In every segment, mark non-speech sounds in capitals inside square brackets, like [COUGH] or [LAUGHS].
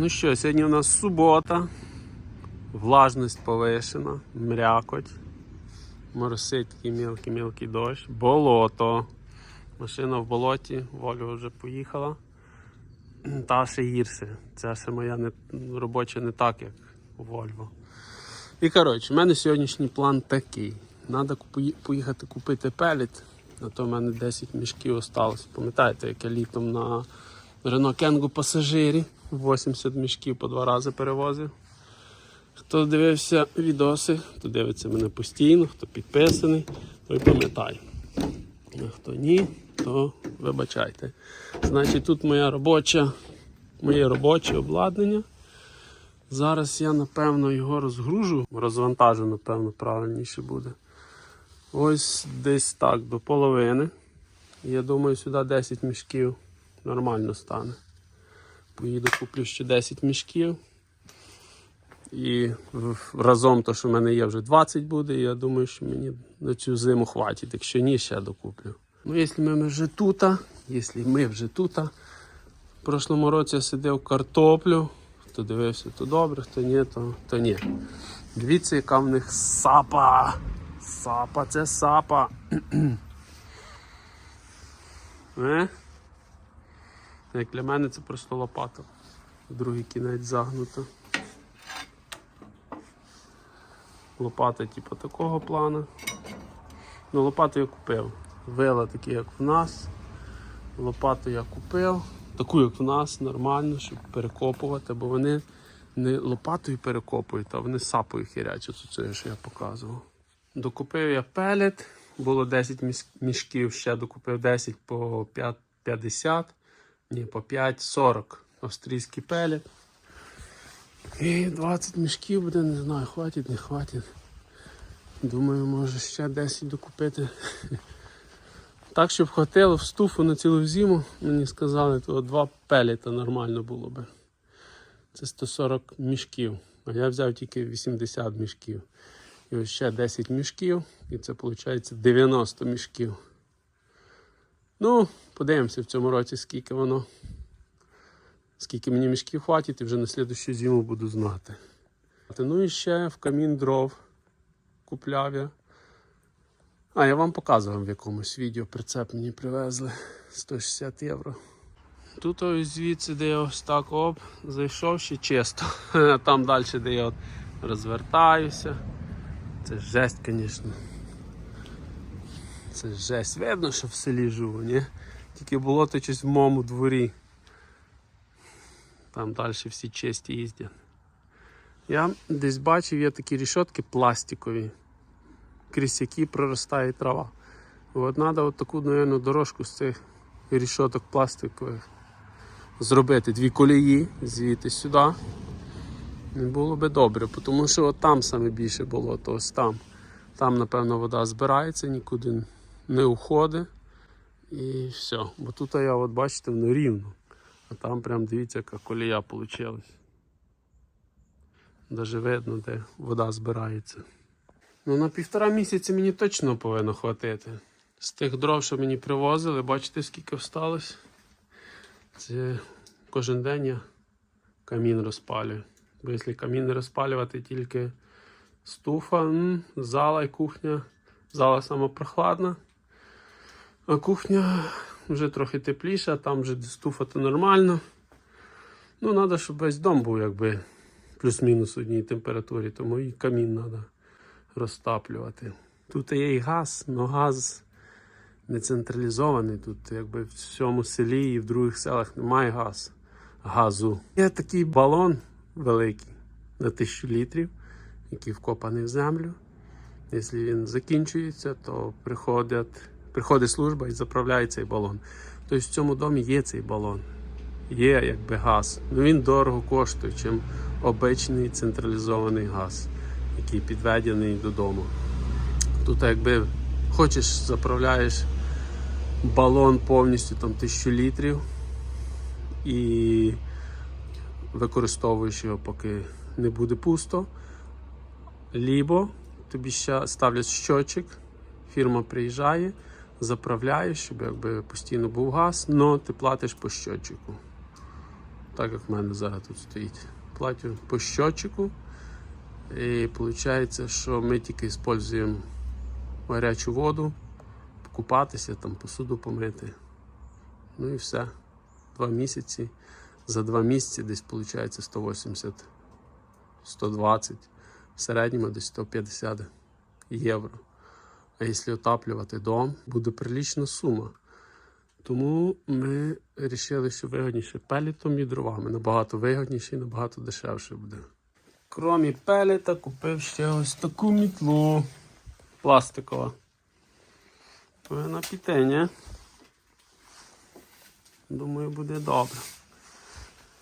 Ну що, сьогодні у нас субота, влажність повишена, мрякоть, моросить такий мілкий-мілкий дощ, болото. Машина в болоті, Вольва вже поїхала. Та ще гірше. Ця ще моя не, робоча не так, як у Вольво. І коротше, в мене сьогоднішній план такий. Треба поїхати купити пеліт, а то в мене 10 мішків осталось. Пам'ятаєте, як я літом на Рено Кенгу пасажирі 80 мішків по два рази перевозив. Хто дивився відоси, хто дивиться мене постійно, хто підписаний, той пам'ятає. А хто ні, то вибачайте. Значить, тут моя робоча, моє робоче обладнання. Зараз я напевно його розгружу, розвантажу, напевно, правильніше буде. Ось десь так, до половини. Я думаю, сюди 10 мішків нормально стане. Поїду, куплю ще 10 мішків. І разом то, що в мене є вже 20 буде, я думаю, що мені на цю зиму хватить. Якщо ні, ще докуплю. Ну, якщо ми вже тут, якщо ми вже тут, в прошлому році я сидів картоплю, хто дивився, то добре, хто ні, то, то ні. Дивіться, яка в них сапа. Сапа, це сапа. [CLEARS THROAT] е? Як для мене це просто лопата. Другий кінець загнута. Лопата, типу, такого плану. Ну, лопату я купив. Вила такі, як в нас. Лопату я купив. Таку, як в нас, нормально, щоб перекопувати, бо вони не лопатою перекопують, а вони сапою хірячать. Це, що я показував. Докупив я пелет, було 10 мішків, ще докупив 10 по 5, 50, ні, по 5,40 австрійський пелет. І 20 мішків буде, не знаю, хватить, не хватить. Думаю, може ще 10 докупити. Так, щоб хватило в стуфу на цілу зиму, мені сказали, то два пелета нормально було би. Це 140 мішків. А я взяв тільки 80 мішків. І ось ще 10 мішків, і це виходить 90 мішків. Ну, подивимося в цьому році, скільки воно. Скільки мені мішків хватить, і вже на слідущу зиму буду знати. Ну і ще в камін дров купляв я. А, я вам показував в якомусь відео прицеп мені привезли 160 євро. Тут ось звідси, де я ось так оп, зайшов ще чисто. [LAUGHS] Там далі, де я от розвертаюся. Це жесть, звісно. Це жесть. Видно, що в селі живу, ні? Тільки було то щось в моєму дворі. Там далі всі чисті їздять. Я десь бачив, є такі рішотки пластикові, крізь які проростає трава. От треба таку, мабуть, дорожку з цих рішоток пластикових зробити дві колії звідти сюди. Було би добре, тому що от там саме більше болото, ось там. Там, напевно, вода збирається, нікуди не уходить. І все. Бо тут я, от бачите, воно рівно. А там прям дивіться, яка колія вийшла. Даже видно, де вода збирається. Ну, на півтора місяці мені точно повинно хватити. З тих дров, що мені привозили, бачите, скільки всталося. Це кожен день я камін розпалюю. Бо якщо камін не розпалювати тільки стуфа, зала і кухня. Зала сама прохладна, а кухня вже трохи тепліша, там вже стуфа то нормально. Ну, треба, щоб весь дом був якби плюс-мінус одній температурі, тому і камін треба розтаплювати. Тут є і газ, але газ не централізований. Тут якби в всьому селі і в других селах немає газ, газу. Є такий балон великий на тисячу літрів, який вкопаний в землю. Якщо він закінчується, то приходять, приходить служба і заправляє цей балон. Тобто в цьому домі є цей балон. Є якби газ. Ну він дорого коштує, чим обичний централізований газ, який підведений додому. Тут якби хочеш, заправляєш балон повністю там тисячу літрів і використовуєш його, поки не буде пусто. Лібо тобі ще ставлять щочик, фірма приїжджає, заправляє, щоб якби постійно був газ, але ти платиш по щочику. так як в мене зараз тут стоїть. Платю по щотчику. І виходить, що ми тільки використовуємо гарячу воду, купатися, там, посуду помити. Ну і все. Два місяці. За два місяці десь виходить 180, 120, в середньому десь 150 євро. А якщо отаплювати дом, буде прилічна сума. Тому ми вирішили, що вигідніше пелетом і дровами. Набагато вигідніше і набагато дешевше буде. Крім пелета, купив ще ось таку мітлу пластикова. Піти, ні? Думаю, буде добре.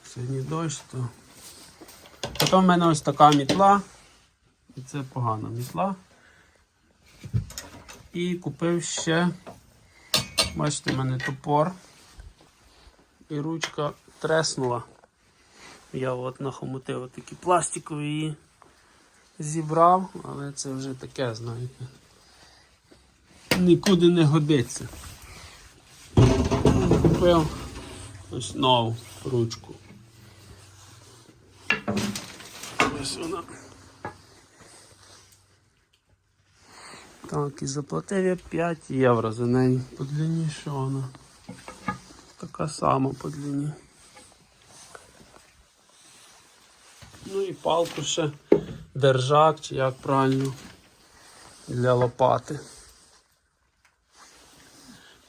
Сьогодні дощ, то. Потім в мене ось така мітла. І це погана мітла. І купив ще, бачите, в мене топор. І ручка треснула. Я от нахомутив такі пластикові її зібрав, але це вже таке, знаєте. Нікуди не годиться. Купив ось нову ручку. Ось вона. Так, і заплатив я 5 євро за неї. По длині що вона? Така сама по длині. Ну і палку ще держак, чи як правильно, для лопати.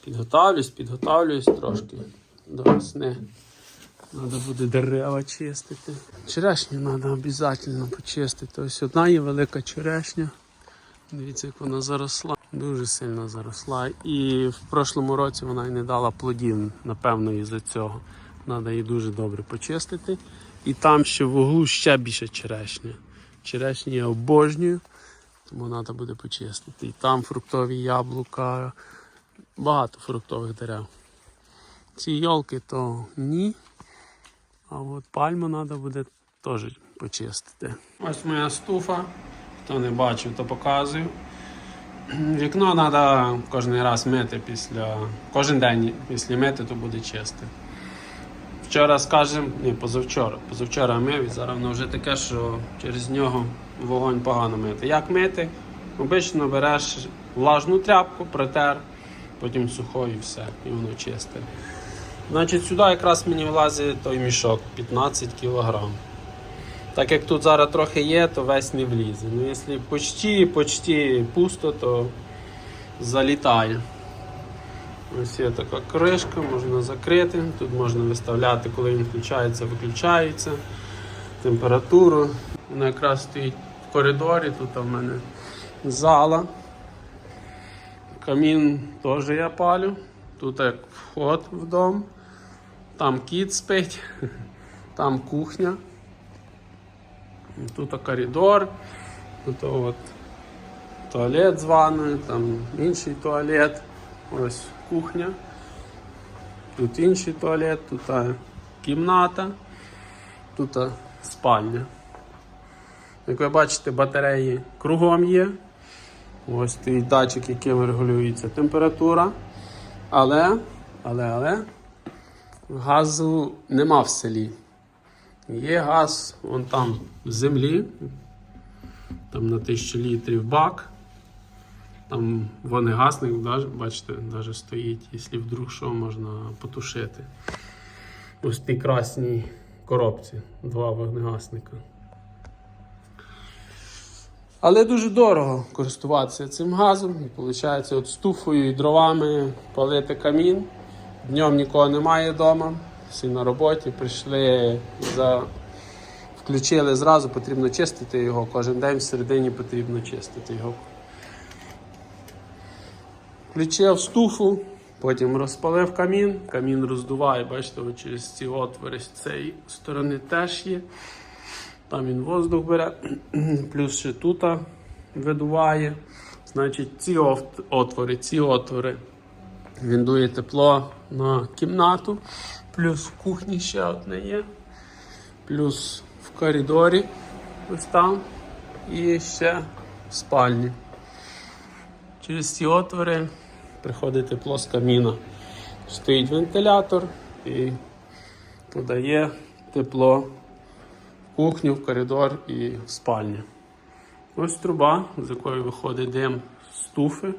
Підготавлюсь, підготавлююсь трошки до весни. Треба буде дерева чистити. Черешню треба обов'язково почистити. Ось одна є велика черешня. Дивіться, як вона заросла. Дуже сильно заросла. І в прошлому році вона й не дала плодів, напевно, із-за цього. Треба її дуже добре почистити. І там ще в углу ще більше черешня. Черешню я обожнюю, тому треба буде почистити. І там фруктові яблука, багато фруктових дерев. Ці йолки то ні. А от пальму треба буде теж почистити. Ось моя стуфа. Хто не бачив, то показую. [CLEARS THROAT] Вікно треба кожен раз мити після. Кожен день, якщо мити, то буде чисте. Вчора, скажем, ні, позавчора. Позавчора мив і зараз воно вже таке, що через нього вогонь погано мити. Як мити? Обично береш влажну тряпку, протер, потім сухою і все, і воно чисте. Значить, сюди якраз мені влазить той мішок 15 кг. Так як тут зараз трохи є, то весь не влізе. Ну, якщо почти, почти пусто, то залітає. Ось є така кришка, можна закрити. Тут можна виставляти, коли він включається, виключається, температуру. Вона якраз стоїть в коридорі, тут в мене зала. Камін теж я палю. Тут як вход в дом. Там кіт спить, [LAUGHS] там кухня. Тут коридор, тут от туалет з ванною, там інший туалет, ось кухня, тут інший туалет, тут кімната, тут спальня. Як ви бачите, батареї кругом є. Ось стоїть датчик, яким регулюється температура. Але, але, але газу нема в селі. Є газ вон там в землі, там на 1000 літрів бак. Там вогнегасник, бачите, навіть стоїть, якщо вдруг що можна потушити. Ось тій красній коробці два вогнегасника. Але дуже дорого користуватися цим газом. І виходить, от стуфою і дровами палити камін. Днем нікого немає вдома всі на роботі, прийшли, за... включили зразу, потрібно чистити його. Кожен день всередині потрібно чистити його. Включив стуфу, потім розпалив камін, камін роздуває, бачите, через ці отвори з цієї сторони теж є. Там він воздух бере, [CLEARS THROAT] плюс ще тут видуває. Значить, ці отвори, ці отвори. Він дує тепло на кімнату. Плюс в кухні ще одне є. Плюс в коридорі ось там. І ще в спальні. Через ці отвори приходить тепло з каміна. Стоїть вентилятор і подає тепло в кухню, в коридор і в спальню. Ось труба, з якої виходить дим з туфи.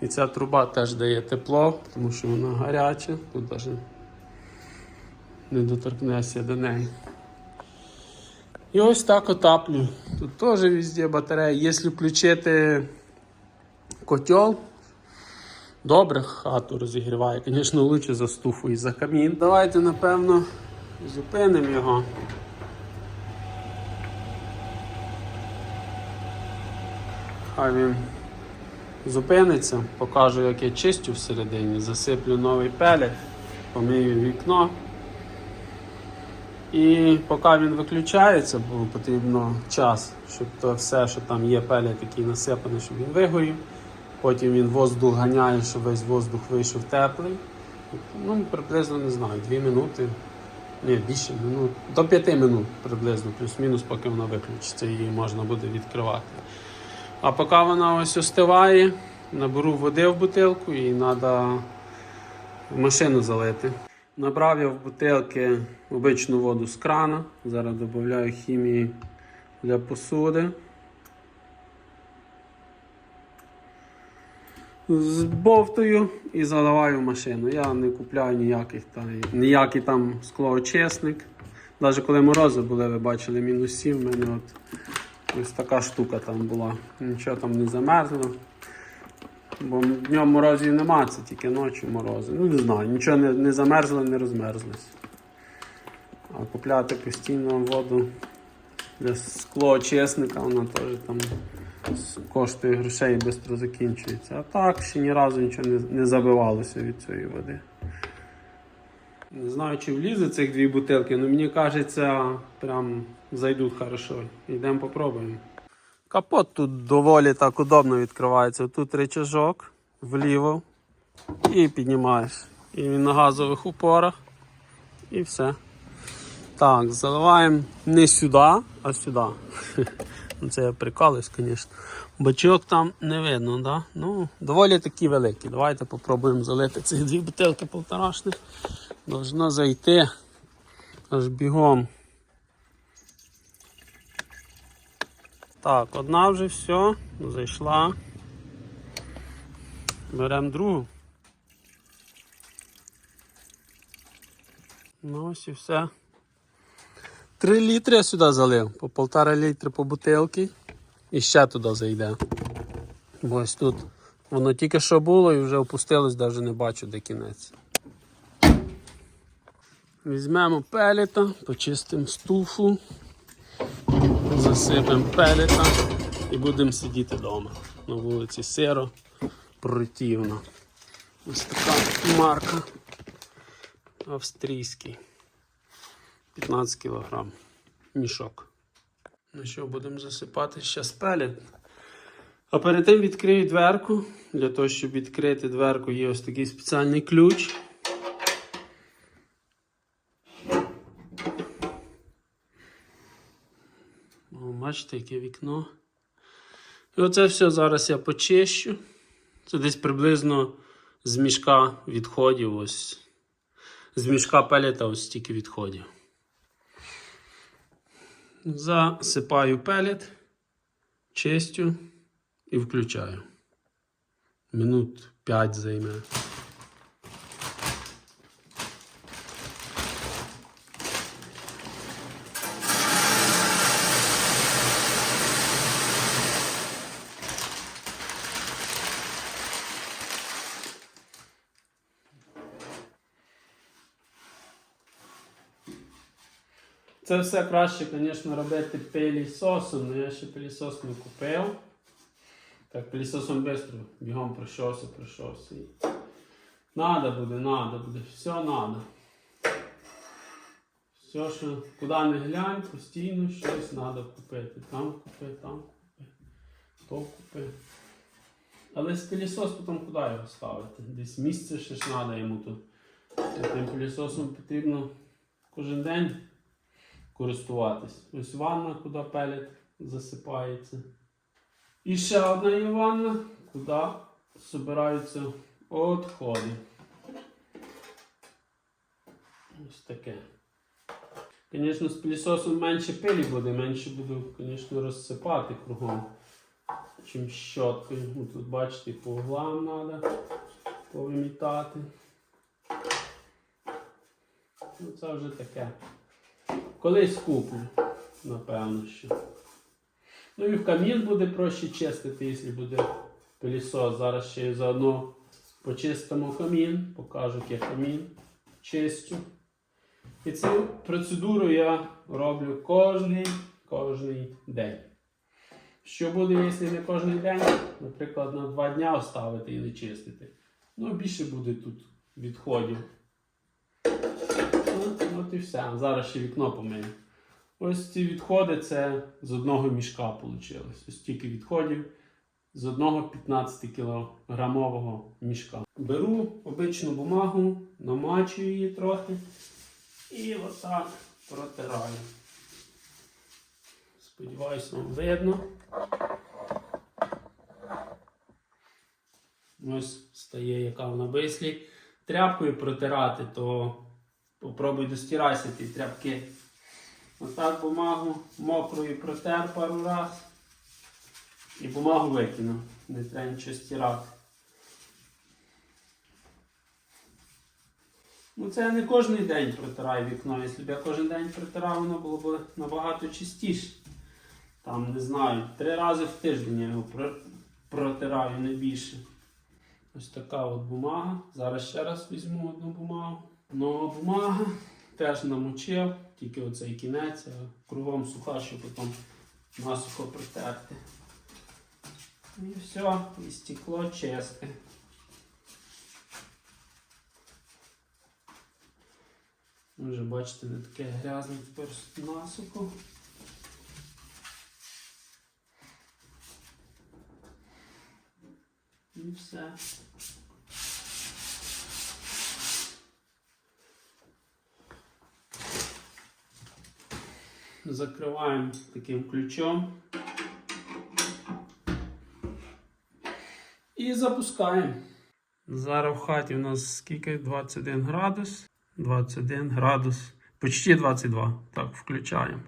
І ця труба теж дає тепло, тому що вона гаряча, тут навіть не доторкнешся до неї. І ось так отаплю. Тут теж везде батарея. Якщо включити котел, добре хату розігріває. Звісно, лучше за стуфу і за камін. Давайте, напевно, зупинимо його. Хай він зупиниться, покажу, як я чистю всередині, засиплю новий пелет, помию вікно. І поки він виключається, бо потрібно час, щоб то все, що там є пелет, який насипаний, щоб він вигорів. Потім він воздух ганяє, щоб весь воздух вийшов теплий. Ну, приблизно не знаю, 2 минути. Ні, більше минут. До 5 минут приблизно, плюс-мінус, поки вона виключиться, її можна буде відкривати. А поки вона ось остиває, наберу води в бутилку і треба машину залити. Набрав я в бутилки обичну воду з крана. Зараз додаю хімії для посуди. Збовтую і заливаю машину. Я не купляю ніяких там, ніякий там склоочисник. Навіть коли морози були, ви бачили мінус 7, в мене от ось така штука там була. Нічого там не замерзло. Бо днем морозів нема, це тільки ночі морози. Ну не знаю, нічого не, не замерзло, не розмерзлось. А купляти постійно воду для склоочисника, вона теж там коштує грошей і швидко закінчується. А так ще ні разу нічого не, не забивалося від цієї води. Не знаю, чи влізе цих дві бутилки, але мені кажеться, прям зайдуть хорошо. Йдемо попробуємо. Капот тут доволі так удобно відкривається. Тут речажок вліво і піднімаєш. І він на газових упорах. І все. Так, заливаємо не сюди, а сюди. [LAUGHS] Ну, Це я прикалуюсь, звісно. Бачок там не видно, да? Ну, доволі такі великі. Давайте попробуємо залити ці дві бутилки полторашних. Должно зайти аж бігом. Так, одна вже все, зайшла. Беремо другу. Ну ось і все. Три літри я сюди залив, по полтора літри по бутилки. І ще туди зайде. Бо ось тут воно тільки що було і вже опустилось, навіть не бачу де кінець. Візьмемо пелета, почистимо стуфу, засипемо пелета і будемо сидіти вдома. На вулиці сиро, противно. Ось така марка. Австрійський. 15 кг. Мішок. Ну що, будемо засипати ще пелет. А перед тим відкрию дверку. Для того, щоб відкрити дверку, є ось такий спеціальний ключ. Бачите, яке вікно. І оце все зараз я почищу. Це десь приблизно з мішка відходів. Ось. З мішка пелета ось стільки відходів. Засипаю пелет, чистю і включаю. Минут 5 займе. Це все краще, звісно, робити пилісосом, але я ще пилісос не купив. Так, пилісосом швидко, бігом пройшовся, пройшовся. Надо буде, надо буде, все надо. Все, що куди не глянь, постійно щось треба купити. Там купи, там купи, то купи. Але з пилісос потім куди його ставити? Десь місце ще ж треба йому тут. Тим пилісосом потрібно кожен день користуватись. Ось ванна, куди пелет засипається. І ще одна є ванна, куди збираються відходи. Ось таке. Звісно, з пилісосом менше пилі буде, менше буду, звісно, розсипати кругом, чим щоткою. Ну, тут бачите, по углам треба повимітати. Ну, це вже таке. Колись куплю, напевно, що. Ну і в камін буде проще чистити, якщо буде пилісос. Зараз ще заодно почистимо камін, покажу, як я камін чистю. І цю процедуру я роблю кожний, кожний день. Що буде, якщо не кожен день, наприклад, на два дня оставити і не чистити. Ну, більше буде тут відходів. От, і все. Зараз ще вікно помию. Ось ці відходи це з одного мішка вийшло. Ось стільки відходів з одного 15 кілограмового мішка. Беру обичну бумагу, намачую її трохи і отак протираю. Сподіваюсь, вам видно. Ось стає, яка вона вислі. Тряпкою протирати, то попробуй достирайся ті тряпки. Отак бумагу мокрою протер пару раз. І бумагу викинув. Не треба нічого стирати. Ну це я не кожен день протираю вікно. Якщо б я кожен день протирав, воно було б набагато чистіше. Там, не знаю, три рази в тиждень я його протираю, не більше. Ось така от бумага. Зараз ще раз візьму одну бумагу. Нова бумага. Теж намочив, тільки оцей кінець, а кругом суха, щоб потім насухо притерти. І все, і стекло чисте. Вже бачите, не таке грязне тепер насухо. І все. Закриваємо таким ключом. І запускаємо. Зараз в хаті у нас скільки? 21 градус. 21 градус. Почти 22. Так, включаємо.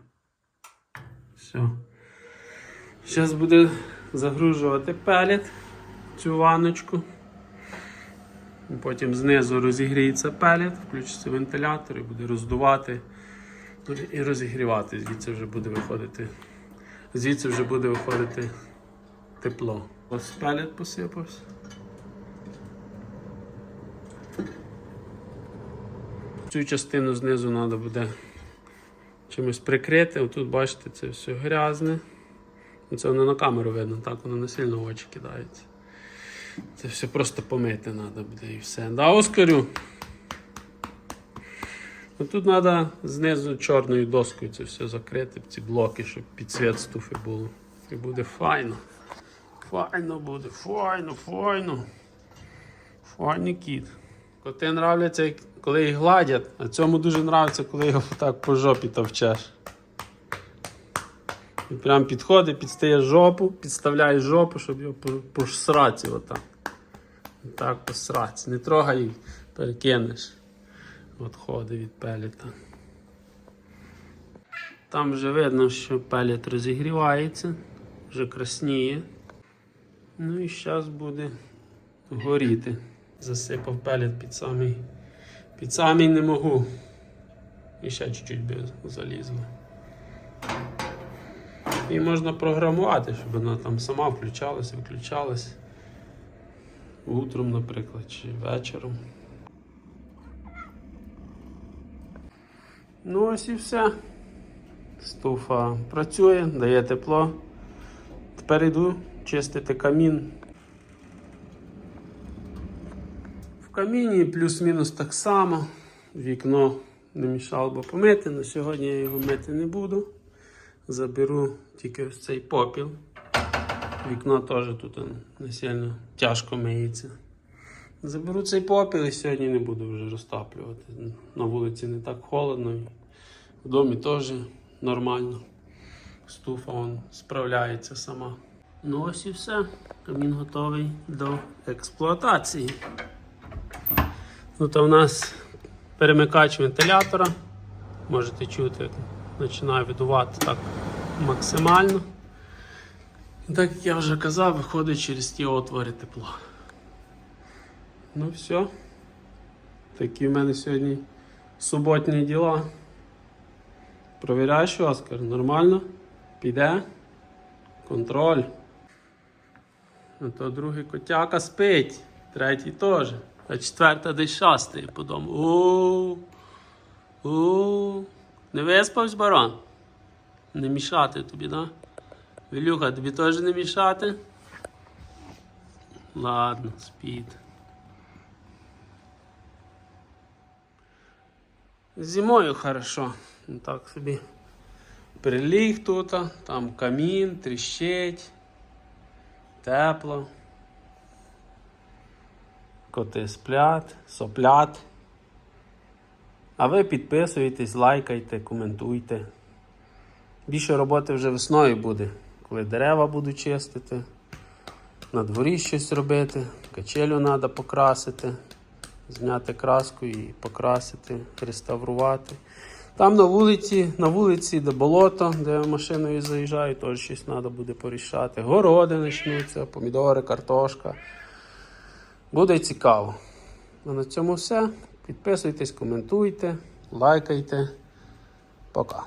Все. Зараз буде загружувати пелет цю ванночку. Потім знизу розігріється пелет, включиться вентилятор і буде роздувати і розігрівати. Звідси вже буде виходити. Звідси вже буде виходити тепло. Ось пелет посипався. Цю частину знизу треба буде чимось прикрити. Отут, бачите, це все грязне. Це воно на камеру видно, так воно не сильно в очі кидається. Це все просто помити треба буде і все. Да, Оскарю? Ну, Тут треба знизу чорною доскою це все закрити, ці блоки, щоб підсвіт стуфи було. І буде файно. Файно буде, файно, файно. Файний кіт. Коти нравляться, коли їх гладять, а цьому дуже нравиться, коли його так по жопі товчеш. І прям підходить, підстає жопу, підставляє жопу, щоб його по, по сраці отак. Так, по сраці. Не трогай їх, перекинеш. Відходи від пелета. Там вже видно, що пелет розігрівається, вже красніє. Ну і зараз буде горіти. Засипав пелет під самий. Під самий не можу. І ще чуть-чуть би залізло. І можна програмувати, щоб вона там сама включалась, виключалась. Утром, наприклад, чи вечором. Ну ось і все. Стуфа працює, дає тепло. Тепер йду чистити камін. В каміні плюс-мінус так само. Вікно не мішало би помити, але сьогодні я його мити не буду. Заберу тільки ось цей попіл. Вікно теж тут не сильно тяжко миється. Заберу цей попіл і сьогодні не буду вже розтаплювати. На вулиці не так холодно. В домі теж нормально. Стуфа он справляється сама. Ну ось і все. Камін готовий до експлуатації. Тут у нас перемикач вентилятора Можете чути, як починає видувати так максимально. Так як я вже казав, виходить через ті отвори тепло. Ну все. Такі в мене сьогодні суботні діла. Провіряєш, Оскар? Нормально? Піде? Контроль. А то другий котяка спить, третій теж. А четверта десь шастає по дому. У. У. Не виспався, барон? Не мішати тобі, да? Вілюха, тобі теж не мішати? Ладно, спіть. Зимою хорошо. Ну, Так собі. Приліг тут, там камін, тріщить, тепло. Коти сплять, соплять. А ви підписуйтесь, лайкайте, коментуйте. Більше роботи вже весною буде, коли дерева буду чистити, на дворі щось робити, качелю треба покрасити, зняти краску і покрасити, реставрувати. Там на вулиці, на вулиці, де болото, де машиною заїжджаю, теж щось треба буде порішати. Городи почнуться, помідори, картошка. Буде цікаво. А на цьому все. Підписуйтесь, коментуйте, лайкайте. Пока.